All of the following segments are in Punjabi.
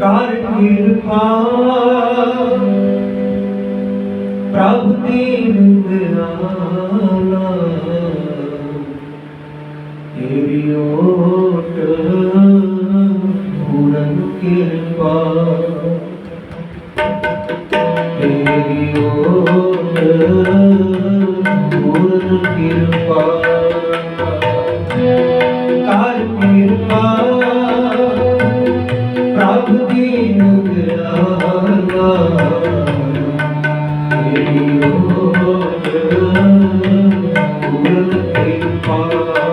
ਕਰ ਕਿਰਪਾ ਪ੍ਰਭ ਦੀ ਨਿੰਦਨਾ ਤੇਰੀ ਓਟ ਪੂਰਨ ਕਿਰਪਾ। ਤੇਰੀ ਓਟ ਪੂਰਨ ਕਿਰਪਾ। Thank you.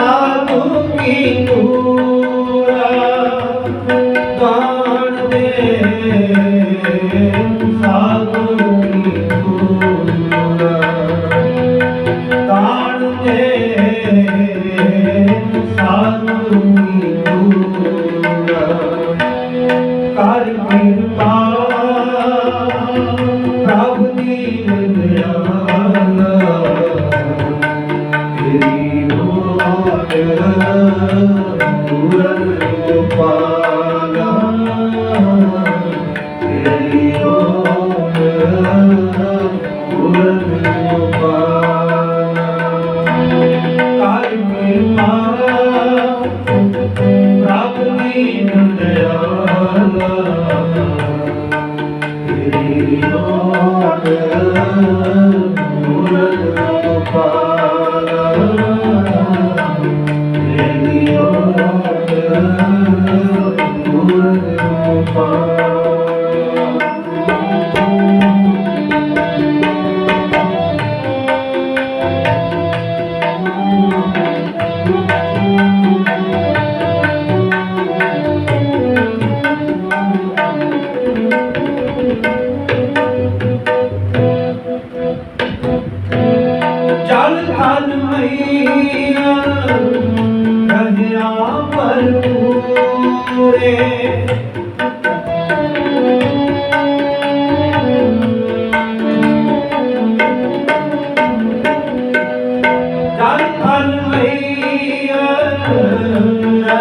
ta bước đi nuôi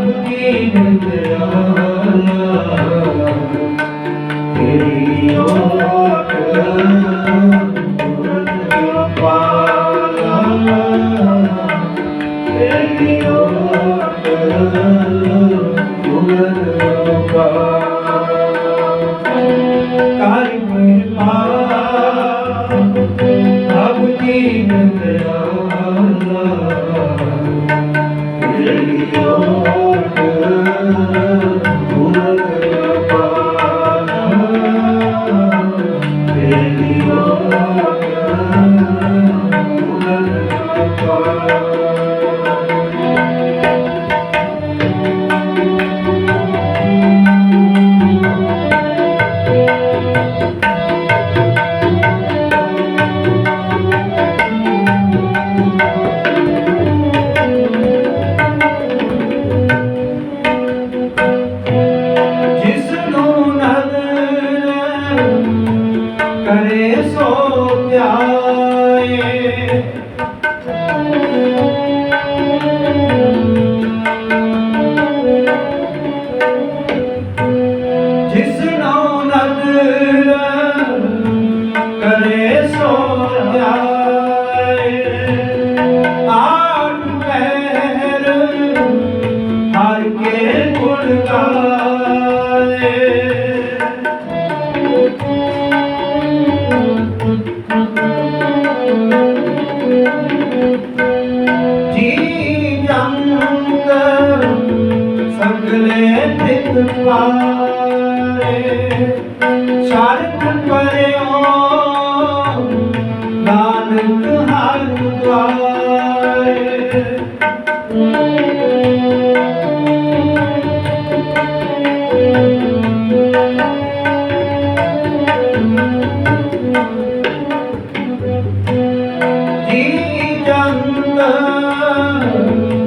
ਰੱਬ ਕੀ ਨਿੰਦਿਆ ਤੇਰੀ ਓਟ ਗੁਰਨ ਪਾਲਾ ਤੇਰੀ ਓਟ ਗੁਰਨ ਪਾਲਾ ਕਾਲੀ ਮਹਿਮਾ ਰੱਬ ਕੀ ਨਿੰਦਿਆ Allah. ਕਰੇ ਸੋ ਤਿਤ ਪਾਰੇ ਸ਼ਰਤ ਪਰਿਓ